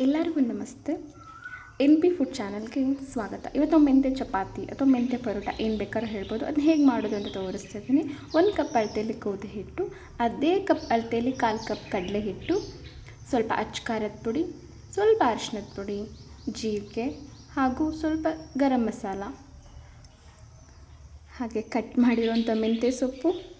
ಎಲ್ಲರಿಗೂ ನಮಸ್ತೆ. N P food ಚಾನಲ್ಗೆ ಸ್ವಾಗತ. ಇವತ್ತು ಮೆಂತ್ಯ ಚಪಾತಿ ಅಥವಾ ಮೆಂತ್ಯ ಪರೋಟ ಏನು ಬೇಕಾದ್ರೂ ಹೇಳ್ಬೋದು. ಅದನ್ನ ಹೇಗೆ ಮಾಡೋದು ಅಂತ ತೋರಿಸ್ತಾ ಇದ್ದೀನಿ ಒಂದು ಕಪ್ ಅಳತೆಯಲ್ಲಿ ಗೋಧಿ ಹಿಟ್ಟು, ಅದೇ ಕಪ್ ಅಳತೆಯಲ್ಲಿ ಕಾಲು ಕಪ್ ಕಡಲೆ ಹಿಟ್ಟು, ಸ್ವಲ್ಪ ಅಚ್ಚ ಖಾರದ ಪುಡಿ, ಸ್ವಲ್ಪ ಅರಿಶಿನದ ಪುಡಿ, ಜೀರಿಗೆ ಹಾಗೂ ಸ್ವಲ್ಪ ಗರಂ ಮಸಾಲ. ಹಾಗೆ ಕಟ್ ಮಾಡಿರೋಂಥ ಮೆಂತ್ಯ ಸೊಪ್ಪು.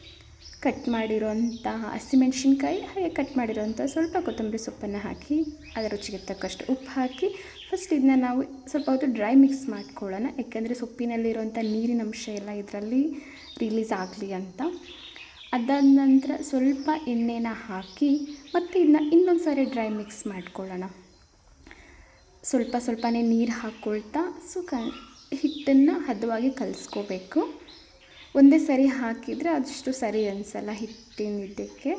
ಕಟ್ ಮಾಡಿರೋಂಥ ಹಸಿಮೆಣ್ಸಿನ್ಕಾಯಿ ಹಾಗೆ ಕಟ್ ಮಾಡಿರೋಂಥ ಸ್ವಲ್ಪ ಕೊತ್ತಂಬರಿ ಸೊಪ್ಪನ್ನು ಹಾಕಿ, ಅದರ ರುಚಿಗೆ ತಕ್ಕಷ್ಟು ಉಪ್ಪು ಹಾಕಿ ಫಸ್ಟ್ ಇದನ್ನ ನಾವು ಸ್ವಲ್ಪ ಹೊತ್ತು ಡ್ರೈ ಮಿಕ್ಸ್ ಮಾಡ್ಕೊಳ್ಳೋಣ. ಯಾಕೆಂದರೆ ಸೊಪ್ಪಿನಲ್ಲಿರುವಂಥ ನೀರಿನ ಅಂಶ ಎಲ್ಲ ಇದರಲ್ಲಿ ರಿಲೀಸ್ ಆಗಲಿ ಅಂತ. ಅದಾದ ನಂತರ ಸ್ವಲ್ಪ ಎಣ್ಣೆನ ಹಾಕಿ, ಮತ್ತು ಇದನ್ನ ಇನ್ನೊಂದು ಸಾರಿ ಡ್ರೈ ಮಿಕ್ಸ್ ಮಾಡ್ಕೊಳ್ಳೋಣ. ಸ್ವಲ್ಪ ಸ್ವಲ್ಪನೇ ನೀರು ಹಾಕ್ಕೊಳ್ತಾ ಸೊ ಕ ಹಿಟ್ಟನ್ನು ಹದವಾಗಿ ಕಲಿಸ್ಕೋಬೇಕು. ಒಂದೇ ಸರಿ ಹಾಕಿದರೆ ಅದಷ್ಟು ಸರಿ ಅನಿಸಲ್ಲ ಹಿಟ್ಟಿನ ಇದಕ್ಕೆ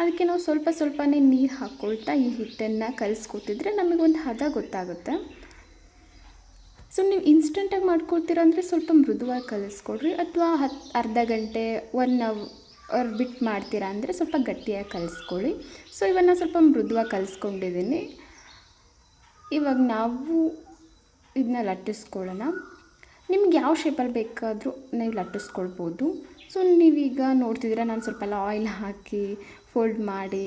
ಅದಕ್ಕೆ ನಾವು ಸ್ವಲ್ಪ ಸ್ವಲ್ಪನೇ ನೀರು ಹಾಕ್ಕೊಳ್ತಾ ಈ ಹಿಟ್ಟನ್ನು ಕಲಿಸ್ಕೊತಿದ್ರೆ ನಮಗೊಂದು ಹದ ಗೊತ್ತಾಗುತ್ತೆ. ಸೊ ನೀವು ಇನ್ಸ್ಟೆಂಟಾಗಿ ಮಾಡ್ಕೊಳ್ತೀರ ಅಂದರೆ ಸ್ವಲ್ಪ ಮೃದುವಾಗಿ ಕಲಿಸ್ಕೊಡ್ರಿ ಅಥವಾ ಹತ್ತು ಅರ್ಧ ಗಂಟೆ ಒನ್ ಅವರ್ ಬಿಟ್ಟು ಮಾಡ್ತೀರಾ ಅಂದರೆ ಸ್ವಲ್ಪ ಗಟ್ಟಿಯಾಗಿ ಕಲಿಸ್ಕೊಳ್ಳಿ. ಸೊ ಇವನ್ನ ಸ್ವಲ್ಪ ಮೃದುವಾಗಿ ಕಲಿಸ್ಕೊಂಡಿದ್ದೀನಿ ಇವಾಗ ನಾವು ಇದನ್ನ ಲಟ್ಟಿಸ್ಕೊಳ್ಳೋಣ. ನಿಮ್ಗೆ ಯಾವ ಶೇಪಲ್ಲಿ ಬೇಕಾದರೂ ನೀವು ಲಟ್ಟಿಸ್ಕೊಳ್ಬೋದು. ಸೊ ನೀವೀಗ ನೋಡ್ತಿದ್ದೀರ, ನಾನು ಸ್ವಲ್ಪ ಎಲ್ಲ ಆಯಿಲ್ ಹಾಕಿ ಫೋಲ್ಡ್ ಮಾಡಿ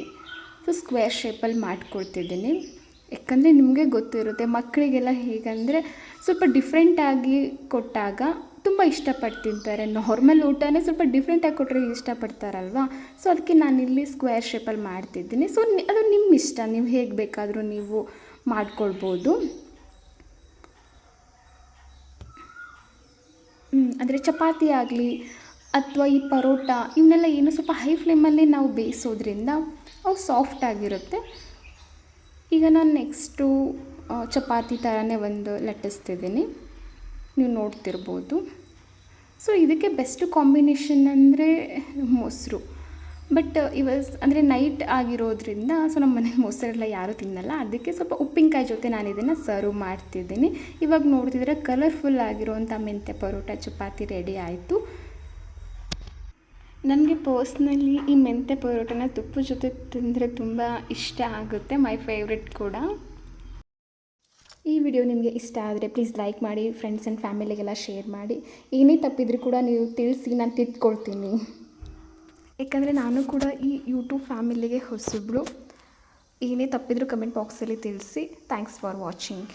ಸೊ ಸ್ಕ್ವೇರ್ ಶೇಪಲ್ಲಿ ಮಾಡಿಕೊಡ್ತಿದ್ದೀನಿ ಯಾಕಂದರೆ ನಿಮಗೆ ಗೊತ್ತಿರುತ್ತೆ ಮಕ್ಕಳಿಗೆಲ್ಲ ಹೇಗಂದರೆ ಸ್ವಲ್ಪ ಡಿಫ್ರೆಂಟಾಗಿ ಕೊಟ್ಟಾಗ ತುಂಬ ಇಷ್ಟಪಟ್ಟು ತಿಂತಾರೆ. ನಾರ್ಮಲ್ ಊಟನೇ ಸ್ವಲ್ಪ ಡಿಫ್ರೆಂಟಾಗಿ ಕೊಟ್ಟರೆ ಇಷ್ಟಪಡ್ತಾರಲ್ವಾ? ಸೊ ಅದಕ್ಕೆ ನಾನಿಲ್ಲಿ ಸ್ಕ್ವೇರ್ ಶೇಪಲ್ಲಿ ಮಾಡ್ತಿದ್ದೀನಿ. ಸೊ ಅದು ನಿಮ್ಮ ಇಷ್ಟ. ನೀವು ಹೇಗೆ ಬೇಕಾದರೂ ನೀವು ಮಾಡ್ಕೊಳ್ಬೋದು. ಅಂದರೆ ಚಪಾತಿ ಆಗಲಿ ಅಥವಾ ಈ ಪರೋಟ ಇವನ್ನೆಲ್ಲ ಏನು ಸ್ವಲ್ಪ ಹೈ ಫ್ಲೇಮಲ್ಲಿ ನಾವು ಬೇಯಿಸೋದ್ರಿಂದ ಅವು ಸಾಫ್ಟ್ ಆಗಿರುತ್ತೆ. ಈಗ ನಾನು ನೆಕ್ಸ್ಟು ಚಪಾತಿ ಥರನೇ ಒಂದು ಲಟ್ಟಿಸ್ತಿದ್ದೀನಿ ನೀವು ನೋಡ್ತಿರ್ಬೋದು. ಸೊ ಇದಕ್ಕೆ ಬೆಸ್ಟ್ ಕಾಂಬಿನೇಷನ್ ಅಂದರೆ ಮೊಸರು. ಬಟ್ ಇವಸ್ ಅಂದರೆ ನೈಟ್ ಆಗಿರೋದ್ರಿಂದ ಸೊ ನಮ್ಮ ಮನೇಲಿ ಮೊಸರೆಲ್ಲ ಯಾರೂ ತಿನ್ನಲ್ಲ. ಅದಕ್ಕೆ ಸ್ವಲ್ಪ ಉಪ್ಪಿನಕಾಯಿ ಜೊತೆ ನಾನು ಇದನ್ನು ಸರ್ವ್ ಮಾಡ್ತಿದ್ದೀನಿ. ಇವಾಗ ನೋಡ್ತಿದ್ರೆ ಕಲರ್ಫುಲ್ ಆಗಿರೋವಂಥ ಮೆಂತ್ಯ ಪರೋಟ, ಚಪಾತಿ ರೆಡಿ ಆಯಿತು. ನನಗೆ ಪರ್ಸ್ನಲಿ ಈ ಮೆಂತ್ಯ ಪರೋಟನ ತುಪ್ಪ ಜೊತೆ ತಿಂದರೆ ತುಂಬ ಇಷ್ಟ ಆಗುತ್ತೆ ಮೈ ಫೇವ್ರೆಟ್ ಕೂಡ. ಈ ವಿಡಿಯೋ ನಿಮಗೆ ಇಷ್ಟ ಆದರೆ ಪ್ಲೀಸ್ ಲೈಕ್ ಮಾಡಿ ಫ್ರೆಂಡ್ಸ್ ಆ್ಯಂಡ್ ಫ್ಯಾಮಿಲಿಗೆಲ್ಲ ಶೇರ್ ಮಾಡಿ. ಏನೇ ತಪ್ಪಿದರೂ ಕೂಡ ನೀವು ತಿಳಿಸಿ, ನಾನು ತಿದ್ಕೊಳ್ತೀನಿ. ಯಾಕಂದರೆ ನಾನು ಕೂಡ ಈ ಯೂಟ್ಯೂಬ್ ಫ್ಯಾಮಿಲಿಗೆ ಹೊಸಬ್ಳು ಏನೇ ತಪ್ಪಿದರೂ ಕಮೆಂಟ್ ಬಾಕ್ಸಲ್ಲಿ ತಿಳಿಸಿ. Thanks for watching